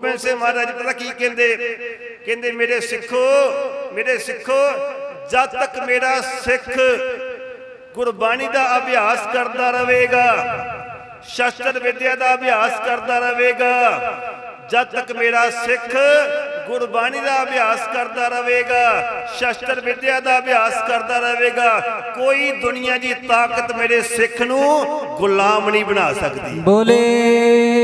ਗੋਬਿੰਦ ਸਿੰਘ ਮਹਾਰਾਜ ਪਤਾ ਕੀ ਕਹਿੰਦੇ? ਕਹਿੰਦੇ, ਮੇਰੇ ਸਿੱਖੋ ਮੇਰੇ ਸਿੱਖੋ, ਜਦ ਤੱਕ ਮੇਰਾ ਸਿੱਖ ਗੁਰਬਾਣੀ ਦਾ ਅਭਿਆਸ ਕਰਦਾ ਰਹੇਗਾ, ਸ਼ਸਤਰ ਵਿਦਿਆ ਦਾ ਅਭਿਆਸ ਕਰਦਾ ਰਹੇਗਾ, ਜਦ ਤੱਕ ਮੇਰਾ ਸਿੱਖ ਗੁਰਬਾਣੀ ਦਾ ਅਭਿਆਸ ਕਰਦਾ ਰਹੇਗਾ, ਸ਼ਸਤਰ ਵਿਦਿਆ ਦਾ ਅਭਿਆਸ ਕਰਦਾ ਰਹੇਗਾ, ਕੋਈ ਦੁਨੀਆ ਦੀ ਤਾਕਤ ਮੇਰੇ ਸਿੱਖ ਨੂੰ ਗੁਲਾਮ ਨਹੀਂ ਬਣਾ ਸਕਦੀ। ਬੋਲੇ।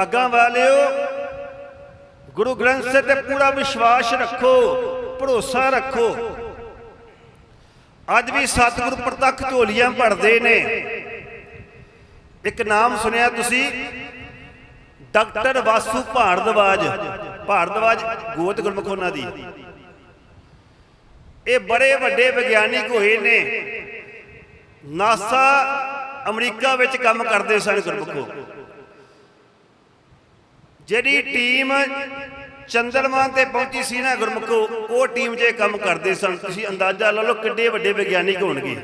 ਭਾਗਾਂ ਵਾਲਿਓ, ਗੁਰੂ ਗ੍ਰੰਥ ਸਾਹਿਬ ਤੇ ਪੂਰਾ ਵਿਸ਼ਵਾਸ ਰੱਖੋ, ਭਰੋਸਾ ਰੱਖੋ। ਅੱਜ ਵੀ ਸਤਿਗੁਰ ਪ੍ਰਤੱਖ ਝੋਲੀਆਂ ਭਰਦੇ ਨੇ। ਇੱਕ ਨਾਮ ਸੁਣਿਆ ਤੁਸੀਂ, ਡਾਕਟਰ ਵਾਸੂ ਭਾਰਦਵਾਜ ਭਾਰਦਵਾਜ ਗੋਤ ਗੁਰਮੁਖ ਉਹਨਾਂ ਦੀ। ਇਹ ਬੜੇ ਵੱਡੇ ਵਿਗਿਆਨਿਕ ਹੋਏ ਨੇ। ਨਾਸਾ ਅਮਰੀਕਾ ਵਿੱਚ ਕੰਮ ਕਰਦੇ ਸਨ ਗੁਰਮੁਖੋ। ਜਿਹੜੀ ਟੀਮ ਚੰਦਰਮਾ ਤੇ ਪਹੁੰਚੀ ਸੀ ਨਾ ਗੁਰਮੁਖੋ, ਉਹ ਟੀਮ ਜੇ ਕੰਮ ਕਰਦੇ ਸਨ। ਤੁਸੀਂ ਅੰਦਾਜ਼ਾ ਲਾ ਲਓ ਕਿੱਡੇ ਵੱਡੇ ਵਿਗਿਆਨਿਕ ਹੋਣਗੇ।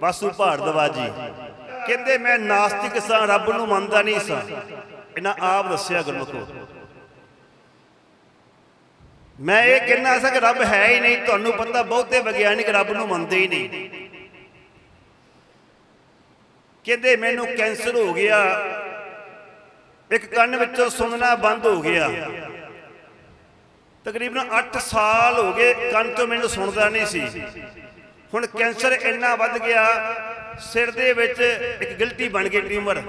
ਵਾਸੂ ਭਾਰਦਵਾਜ। ਜੀ ਕਹਿੰਦੇ, ਮੈਂ ਨਾਸਤਿਕ ਸਾਂ, ਰੱਬ ਨੂੰ ਮੰਨਦਾ ਨਹੀਂ ਸਾਂ। ਇਹਨਾਂ ਆਪ ਦੱਸਿਆ ਗੁਰਮੁਖੋ। ਮੈਂ ਇਹ ਕਹਿਣਾ ਸਾਂ ਕਿ ਰੱਬ ਹੈ ਹੀ ਨਹੀਂ, ਤੁਹਾਨੂੰ ਪਤਾ ਬਹੁਤੇ ਵਿਗਿਆਨਿਕ ਰੱਬ ਨੂੰ ਮੰਨਦੇ ਹੀ ਨਹੀਂ। ਕਹਿੰਦੇ, ਮੈਨੂੰ ਕੈਂਸਰ ਹੋ ਗਿਆ ਇੱਕ ਕੰਨ ਵਿੱਚੋਂ ਸੁਣਨਾ ਬੰਦ ਹੋ ਗਿਆ। ਤਕਰੀਬਨ 8 ਸਾਲ ਹੋ ਗਏ ਕੰਨ ਤੋਂ ਮੈਨੂੰ ਸੁਣਦਾ ਨਹੀਂ ਸੀ। ਹੁਣ ਕੈਂਸਰ ਇੰਨਾ ਵੱਧ ਗਿਆ, ਸਿਰ ਦੇ ਵਿੱਚ ਇੱਕ ਗਿਲਟੀ ਬਣ ਗਈ ਟਿਊਮਰ।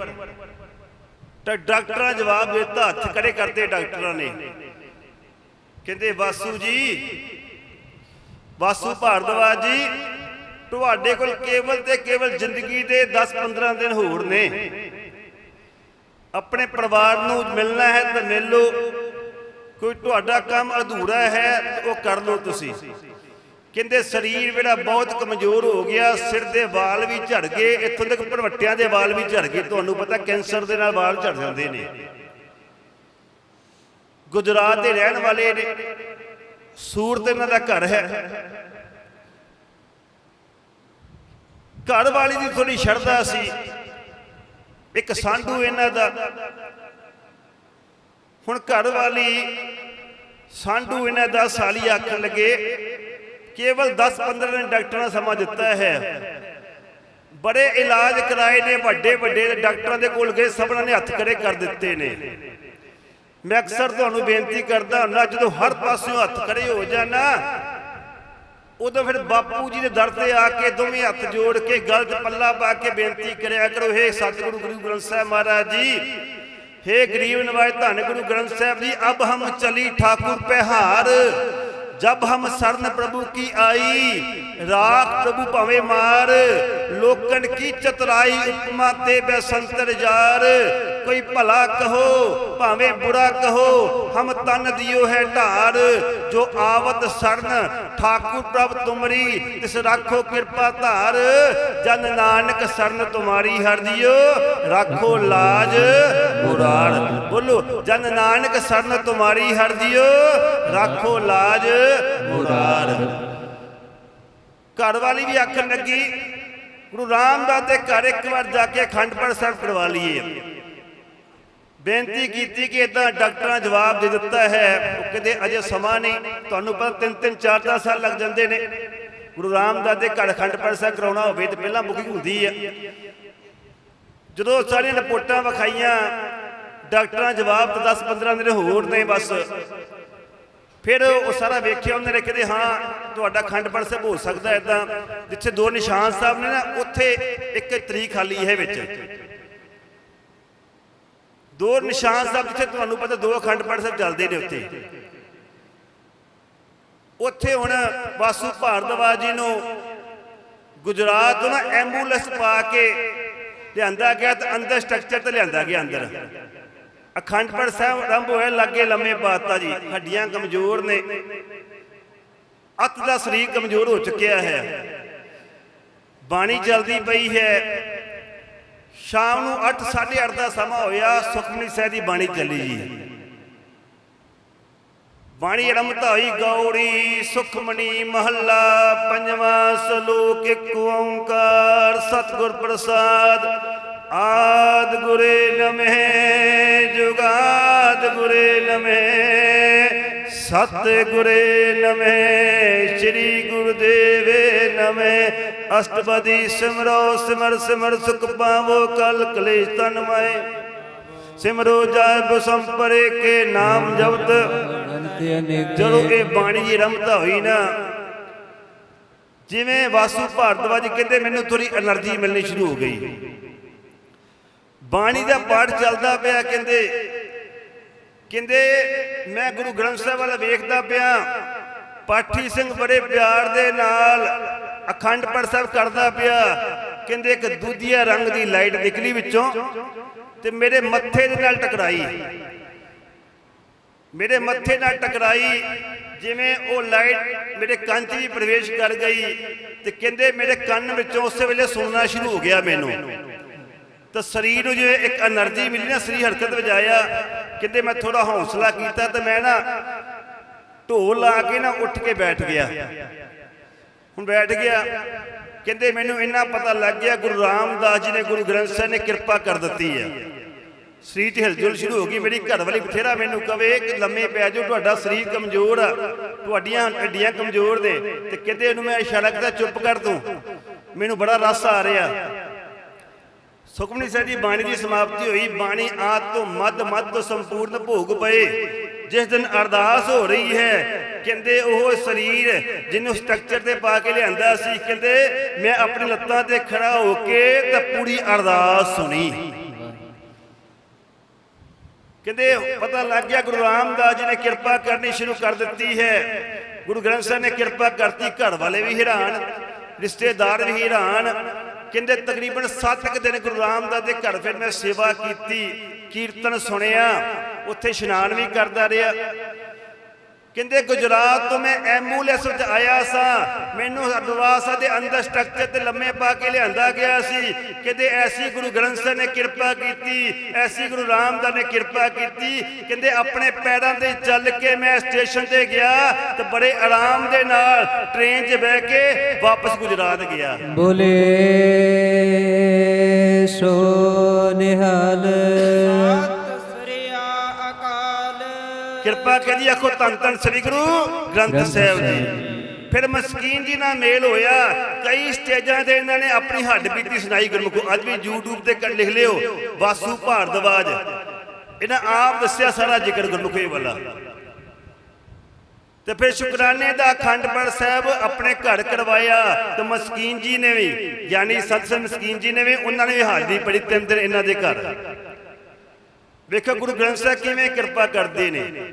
ਤਾਂ ਡਾਕਟਰਾਂ ਜਵਾਬ ਦਿੱਤਾ, ਹੱਥ ਖੜੇ ਕਰਦੇ ਡਾਕਟਰਾਂ ਨੇ। ਕਹਿੰਦੇ, ਵਾਸੂ ਜੀ, ਵਾਸੂ ਭਾਰਦਵਾਜ ਜੀ, ਤੁਹਾਡੇ ਕੋਲ ਕੇਵਲ ਤੇ ਕੇਵਲ ਜ਼ਿੰਦਗੀ ਦੇ 10-15 ਦਿਨ ਹੋਰ ਨੇ। ਆਪਣੇ ਪਰਿਵਾਰ ਨੂੰ ਮਿਲਣਾ ਹੈ ਤਾਂ ਮਿਲ ਲਓ। ਕੋਈ ਤੁਹਾਡਾ ਕੰਮ ਅਧੂਰਾ ਹੈ ਉਹ ਕਰ ਲਓ ਤੁਸੀਂ। ਕਹਿੰਦੇ ਸਰੀਰ ਜਿਹੜਾ ਬਹੁਤ ਕਮਜ਼ੋਰ ਹੋ ਗਿਆ, ਸਿਰ ਦੇ ਵਾਲ ਵੀ ਝੜ ਗਏ, ਇੱਥੋਂ ਤੱਕ ਭਰਵੱਟਿਆਂ ਦੇ ਵਾਲ ਵੀ ਝੜ ਗਏ। ਤੁਹਾਨੂੰ ਪਤਾ ਕੈਂਸਰ ਦੇ ਨਾਲ ਵਾਲ ਝੜ ਜਾਂਦੇ ਨੇ। ਗੁਜਰਾਤ ਦੇ ਰਹਿਣ ਵਾਲੇ ਨੇ। ਸੂਰਤ ਇਹਨਾਂ ਦਾ ਘਰ ਹੈ। ਘਰ ਵਾਲੀ ਦੀ ਥੋੜੀ ਸ਼ਰਧਾ ਸੀ। ਇੱਕ ਸਾਂਢੂ ਇਹਨਾਂ ਦਾ। ਹੁਣ ਘਰ ਵਾਲੀ ਸਾਂਢੂ ਇਹਨਾਂ ਦਾ ਸਾਲੀ ਆਖਣ ਲੱਗੇ, ਕੇਵਲ 10-15 ਦਿਨ ਡਾਕਟਰਾਂ ਨੇ ਸਮਾਂ ਦਿੱਤਾ ਹੈ। ਬੜੇ ਇਲਾਜ ਕਰਾਏ ਨੇ, ਵੱਡੇ ਵੱਡੇ ਡਾਕਟਰਾਂ ਦੇ ਕੋਲ ਗਏ ਸਭਨਾਂ ਨੇ ਹੱਥ ਖੜੇ ਕਰ ਦਿੱਤੇ ਨੇ। ਮੈਂ ਅਕਸਰ ਤੁਹਾਨੂੰ ਬੇਨਤੀ ਕਰਦਾ ਹੁੰਦਾ, ਜਦੋਂ ਹਰ ਪਾਸਿਓਂ ਹੱਥ ਖੜੇ ਹੋ ਜਾਣਾ ਉਦੋਂ ਫਿਰ ਬਾਪੂ ਜੀ ਦੇ ਦਰ ਤੇ ਆ ਕੇ ਦੋਵੇਂ ਹੱਥ ਜੋੜ ਕੇ ਗਲਤ ਪੱਲਾ ਪਾ ਕੇ ਬੇਨਤੀ ਕਰਿਆ ਕਰੋ, ਹੇ ਸਤਿਗੁਰੂ ਗੁਰੂ ਗ੍ਰੰਥ ਸਾਹਿਬ ਮਹਾਰਾਜ ਜੀ, ਹੇ ਗਰੀਬ ਨਵਾਜ ਧੰਨ ਗੁਰੂ ਗ੍ਰੰਥ ਸਾਹਿਬ ਜੀ, ਅਬ ਹਮ ਚਲੀ ਠਾਕੁਰ ਪਹਿਹਾਰ ਜਬ ਹਮ ਸਰਨ ਪ੍ਰਭੂ ਕੀ ਆਈ, ਰਾਖ ਪ੍ਰਭੂ ਭਵੇਂ ਮਾਰ ਲੋਕਨ ਕੀ ਚਤਰਾਈ ਉਪਮਾ ਤੇ ਬੈਸੰਤਰ ਜਾਰ ਕੋਈ ਭਲਾ ਕਹੋ, ਭਾਵੇਂ ਬੁਰਾ ਕਹੋ, ਹਮ ਤਨ ਦਿਓ ਹੈ ਢਾਰ। ਜੋ ਆਵਤ ਸਰਨ, ਠਾਕੁਰ ਪ੍ਰਭ ਤੁਮਰੀ, ਤਿਸ ਰਾਖੋ ਕਿਰਪਾ ਧਾਰ। ਜਨ ਨਾਨਕ ਸਰਨ ਤੁਮਾਰੀ ਹਰ ਦਿਓ, ਰਾਖੋ ਲਾਜ ਮੁਰਾਰ। ਬੋਲੋ, ਜਨ ਨਾਨਕ ਸਰਨ ਤੁਮਾਰੀ ਹਰ ਦਿਓ, ਰਾਖੋ ਲਾਜ ਮੁਰਾਰ ਘਰ ਵਾਲੀ ਵੀ ਆਖਣ ਲੱਗੀ ਗੁਰੂ ਰਾਮਦਾਸ ਦੇ ਘਰ ਇੱਕ ਵਾਰ ਜਾ ਕੇ ਅਖੰਡ ਪਾਠ ਸਾਹਿਬ ਕਰਵਾ ਲਈਏ। ਬੇਨਤੀ ਕੀਤੀ ਕਿ ਇਦਾਂ ਡਾਕਟਰਾਂ ਜਵਾਬ ਦੇ ਦਿੱਤਾ ਹੈ। ਉਹ ਕਹਿੰਦੇ, ਅਜੇ ਸਮਾਂ ਨਹੀਂ। ਤੁਹਾਨੂੰ ਪਤਾ ਤਿੰਨ ਤਿੰਨ ਚਾਰ ਚਾਰ ਸਾਲ ਲੱਗ ਜਾਂਦੇ ਨੇ। ਗੁਰੂ ਰਾਮਦਾਸ ਦੇ ਘਰ ਅਖੰਡ ਪਾਠ ਸਾਹਿਬ ਕਰਾਉਣਾ ਹੋਵੇ ਤੇ ਪਹਿਲਾਂ ਬੁਕਿੰਗ ਹੁੰਦੀ ਹੈ ਜਦੋਂ ਸਾਰੀਆਂ ਰਿਪੋਰਟਾਂ ਵਿਖਾਈਆਂ, ਡਾਕਟਰਾਂ ਜਵਾਬ ਤਾਂ 10 15 ਦਿਨ ਹੋਰ ਨੇ ਬਸ। ਫਿਰ ਉਹ ਸਾਰਾ ਵੇਖਿਆ, ਉਹਨਾਂ ਨੇ ਕਹਿੰਦੇ ਹਾਂ, ਤੁਹਾਡਾ ਖੰਡ ਪਾਠ ਸਾਹਿਬ ਹੋ ਸਕਦਾ ਇਦਾਂ। ਜਿੱਥੇ ਦੋ ਨਿਸ਼ਾਨ ਸਾਹਿਬ ਨੇ ਨਾ, ਉੱਥੇ ਇੱਕ ਤਰੀਕ ਖਾਲੀ ਹੈ ਵਿੱਚ। ਦੋ ਨਿਸ਼ਾਨ ਸਾਹਿਬ ਜਿੱਥੇ ਤੁਹਾਨੂੰ ਪਤਾ ਦੋ ਅਖੰਡ ਪਾਠ ਸਾਹਿਬ ਚੱਲਦੇ ਨੇ ਉੱਥੇ। ਉੱਥੇ ਹੁਣ ਵਾਸੂ ਭਾਰਦਵਾਜ ਜੀ ਨੂੰ ਗੁਜਰਾਤ ਤੋਂ ਨਾ ਐਂਬੂਲੈਂਸ ਪਾ ਕੇ ਲਿਆਂਦਾ ਗਿਆ ਤੇ ਅੰਦਰ ਸਟਰਕਚਰ ਤੇ ਲਿਆਂਦਾ ਗਿਆ ਅੰਦਰ। ਅਖੰਡ ਪਾਠ ਸਾਹਿਬ ਆਰੰਭ ਹੋਇਆ, ਲੱਗੇ ਲੰਮੇ ਪਾਤਾ ਜੀ। ਹੱਡੀਆਂ ਕਮਜ਼ੋਰ ਨੇ। ਅੱਤ ਦਾ ਸਰੀਰ ਕਮਜ਼ੋਰ ਹੋ ਚੁੱਕਿਆ ਹੈ। ਬਾਣੀ ਚੱਲਦੀ ਪਈ ਹੈ, ਸ਼ਾਮ ਨੂੰ 8 8:30 ਦਾ ਸਮਾਂ ਹੋਇਆ, ਸੁਖਮਨੀ ਸਾਹਿਬ ਦੀ ਬਾਣੀ ਚੱਲੀ ਜੀ। ਬਾਣੀ ਰਮਧਾਈ ਗੌੜੀ ਸੁਖਮਣੀ ਮਹੱਲਾ, ਪੰਜਵਾਂ ਸ਼ਲੋਕ ਇੱਕ ਓੰਕਾਰ, ਸਤਿਗੁਰ ਪ੍ਰਸਾਦ, ਆਦ ਗੁਰੇ ਨਮਹਿ। ਨਵੇਂ ਸਤ ਗੁਰੇ ਨਵੇਂ, ਸ੍ਰੀ ਗੁਰਦੇਵੇ ਨਵੇਂ, ਅਸ਼ਟਪਦੀ ਸਿਮਰੋ ਸਿਮਰ ਸਿਮਰ ਸੁਖ ਪਾਵੋ ਕਲ ਕਲੇਸ਼ ਤਨ ਮਾਏ। ਸਿਮਰੋ ਜਾਇ ਬਸੰਪਰੇ ਕੇ ਨਾਮ ਜਪਤ। ਜਦੋਂ ਇਹ ਬਾਣੀ ਜੀ ਰਮਤਾ ਹੋਈ ਨਾ, ਜਿਵੇਂ ਵਾਸੂ ਭਾਰਦਵਾਜ ਕਹਿੰਦੇ ਮੈਨੂੰ ਥੋੜੀ ਅਲਰਜੀ ਮਿਲਣੀ ਸ਼ੁਰੂ ਹੋ ਗਈ। ਬਾਣੀ ਦਾ ਪਾਠ ਚੱਲਦਾ ਪਿਆ, ਕਹਿੰਦੇ ਕਹਿੰਦੇ, ਮੈਂ ਗੁਰੂ ਗ੍ਰੰਥ ਸਾਹਿਬ ਵਾਲਾ ਵੇਖਦਾ ਪਿਆ। ਪਾਠੀ ਸਿੰਘ ਬੜੇ ਪਿਆਰ ਦੇ ਨਾਲ ਅਖੰਡ ਪੜ ਸਾਹਿਬ ਕਰਦਾ ਪਿਆ। ਕਹਿੰਦੇ, ਇੱਕ ਦੂਜੀਆ ਰੰਗ ਦੀ ਲਾਈਟ ਨਿਕਲੀ ਵਿੱਚੋਂ ਤੇ ਮੇਰੇ ਮੱਥੇ ਦੇ ਨਾਲ ਟਕਰਾਈ। ਮੇਰੇ ਮੱਥੇ ਨਾਲ ਟਕਰਾਈ, ਜਿਵੇਂ ਉਹ ਲਾਈਟ ਮੇਰੇ ਕੰਨ 'ਚ ਹੀ ਪ੍ਰਵੇਸ਼ ਕਰ ਗਈ ਤੇ ਕਹਿੰਦੇ, ਮੇਰੇ ਕੰਨ ਵਿੱਚੋਂ ਉਸੇ ਵੇਲੇ ਸੁਣਨਾ ਸ਼ੁਰੂ ਹੋ ਗਿਆ ਮੈਨੂੰ। ਤਾਂ ਸਰੀਰ ਨੂੰ ਜਿਵੇਂ ਇੱਕ એનર્ਜੀ ਮਿਲੀ ਨਾ, ਸਰੀਰ ਹਰਕਤ ਵਿੱਚ ਆਇਆ। ਕਹਿੰਦੇ ਮੈਂ ਥੋੜਾ ਹੌਸਲਾ ਕੀਤਾ ਤੇ ਮੈਂ ਨਾ ਢੋਲ ਲਾ ਕੇ ਨਾ ਉੱਠ ਕੇ ਬੈਠ ਗਿਆ। ਹੁਣ ਬੈਠ ਗਿਆ। ਕਹਿੰਦੇ ਮੈਨੂੰ ਇੰਨਾ ਪਤਾ ਲੱਗ ਗਿਆ, ਗੁਰੂ ਰਾਮਦਾਸ ਜੀ ਨੇ ਗੁਰੂ ਗ੍ਰੰਥ ਸਾਹਿਬ ਨੇ ਕਿਰਪਾ ਕਰ ਦਿੱਤੀ ਹੈ ਸਰੀਰ 'ਚ ਹਿਲਜੁਲ ਸ਼ੁਰੂ ਹੋ ਗਈ, ਮੇਰੀ ਘਰ ਵਾਲੀ ਬਥੇਰਾ ਮੈਨੂੰ ਕਵੇ ਕਿ ਲੰਮੇ ਪੈ ਜਾਓ, ਤੁਹਾਡਾ ਸਰੀਰ ਕਮਜ਼ੋਰ ਆ, ਤੁਹਾਡੀਆਂ ਹੱਡੀਆਂ ਕਮਜ਼ੋਰ ਦੇ ਤੇ ਕਿਤੇ ਉਹਨੂੰ ਮੈਂ ਇਸ਼ਾਰਾ ਕਰਦਾ ਚੁੱਪ ਕਰ ਤੂੰ ਮੈਨੂੰ ਬੜਾ ਰਸ ਆ ਰਿਹਾ। ਸੁਖਮਨੀ ਸਾਹਿਬ ਦੀ ਬਾਣੀ ਦੀ ਸਮਾਪਤੀ ਹੋਈ। ਬਾਣੀ ਆਦ ਤੋਂ ਮੱਧ ਮੱਧ ਤੋਂ ਸੰਪੂਰਨ ਭੋਗ ਪਏ। ਜਿਸ ਦਿਨ ਅਰਦਾਸ ਹੋ ਰਹੀ ਹੈ, ਕਹਿੰਦੇ ਉਹ ਸਰੀਰ ਜਿਹਨੂੰ ਸਟਰਕਚਰ ਤੇ ਪਾ ਕੇ ਲਿਆਂਦਾ ਸੀ, ਕਹਿੰਦੇ ਮੈਂ ਆਪਣੀ ਲੱਤਾਂ ਤੇ ਖੜਾ ਹੋ ਕੇ ਤਾਂ ਪੂਰੀ ਅਰਦਾਸ ਸੁਣੀ। ਕਹਿੰਦੇ ਪਤਾ ਲੱਗ ਗਿਆ, ਗੁਰੂ ਰਾਮਦਾਸ ਜੀ ਨੇ ਕਿਰਪਾ ਕਰਨੀ ਸ਼ੁਰੂ ਕਰ ਦਿੱਤੀ ਹੈ। ਗੁਰੂ ਗ੍ਰੰਥ ਸਾਹਿਬ ਨੇ ਕਿਰਪਾ ਕਰਤੀ, ਘਰ ਵਾਲੇ ਵੀ ਹੈਰਾਨ, ਰਿਸ਼ਤੇਦਾਰ ਵੀ ਹੈਰਾਨ। ਕਹਿੰਦੇ ਤਕਰੀਬਨ 7 ਕੁ ਦਿਨ ਗੁਰੂ ਰਾਮਦਾਸ ਦੇ ਘਰ ਫਿਰ ਮੈਂ ਸੇਵਾ ਕੀਤੀ, ਕੀਰਤਨ ਸੁਣਿਆ, ਉੱਥੇ ਇਸ਼ਨਾਨ ਵੀ ਕਰਦਾ ਰਿਹਾ। ਕਹਿੰਦੇ, ਗੁਜਰਾਤ ਤੋਂ ਮੈਂ ਐਂਬੂਲੈਂਸ ਵਿੱਚ ਆਇਆ ਸਾਂ। ਮੈਨੂੰ ਅਦਵਾਸਾ ਦੇ ਅੰਦਰ ਸਟਰਕਚਰ ਤੇ ਲੰਮੇ ਪਾ ਕੇ ਲਿਆਂਦਾ ਗਿਆ ਸੀ। ਕਹਿੰਦੇ, ਐਸੀ ਗੁਰੂ ਗ੍ਰੰਥ ਸਾਹਿਬ ਨੇ ਕਿਰਪਾ ਕੀਤੀ, ਐਸੀ ਗੁਰੂ ਰਾਮਦਾਸ ਨੇ ਕਿਰਪਾ ਕੀਤੀ। ਕਹਿੰਦੇ, ਆਪਣੇ ਪੈਰਾਂ ਤੇ ਚੱਲ ਕੇ ਮੈਂ ਸਟੇਸ਼ਨ ਤੇ ਗਿਆ ਤੇ ਬੜੇ ਆਰਾਮ ਦੇ ਨਾਲ ਟ੍ਰੇਨ 'ਚ ਬਹਿ ਕੇ ਵਾਪਸ ਗੁਜਰਾਤ ਗਿਆ। ਬੋਲੇ ਸੋ ਕਿਰਪਾ ਕਰੀ ਆਖੋ ਧੰਨ ਧੰਨ ਸ੍ਰੀ ਗੁਰੂ ਗ੍ਰੰਥ ਸਾਹਿਬ ਜੀ। ਫਿਰ ਮਸਕੀਨ ਜੀ ਨਾਲ ਮੇਲ ਹੋਇਆ। ਕਈ ਸਟੇਜਾਂ ਤੇ ਇਹਨਾਂ ਨੇ ਆਪਣੀ ਹੱਡ ਬੀਤੀ ਸੁਣਾਈ ਗੁਰਮੁਖੋ। ਅੱਜ ਵੀ YouTube ਤੇ ਕਰ ਲਿਖ ਲਿਓ। ਵਾਸੂ ਭਾਰਦਵਾਜ। ਇਹਨਾਂ ਆਪ ਦੱਸਿਆ ਸਾਰਾ ਜ਼ਿਕਰ ਗੁਰਮੁਖੇ ਵਾਲਾ। ਤੇ ਫਿਰ ਸ਼ੁਕਰਾਨੇ ਦਾ ਅਖੰਡ ਪਾਠ ਸਾਹਿਬ ਆਪਣੇ ਘਰ ਕਰਵਾਇਆ। ਤੇ ਮਸਕੀਨ ਜੀ ਨੇ ਵੀ ਯਾਨੀ ਸਤਸੰਗ ਮਸਕੀਨ ਜੀ ਨੇ ਵੀ ਉਹਨਾਂ ਨੇ ਵੀ ਹਾਜ਼ਰੀ ਪੜੀ ਤਿੰਨ ਦਿਨ ਇਹਨਾਂ ਦੇ ਘਰ। ਵੇਖੋ ਗੁਰੂ ਗ੍ਰੰਥ ਸਾਹਿਬ ਕਿਵੇਂ ਕਿਰਪਾ ਕਰਦੇ ਨੇ।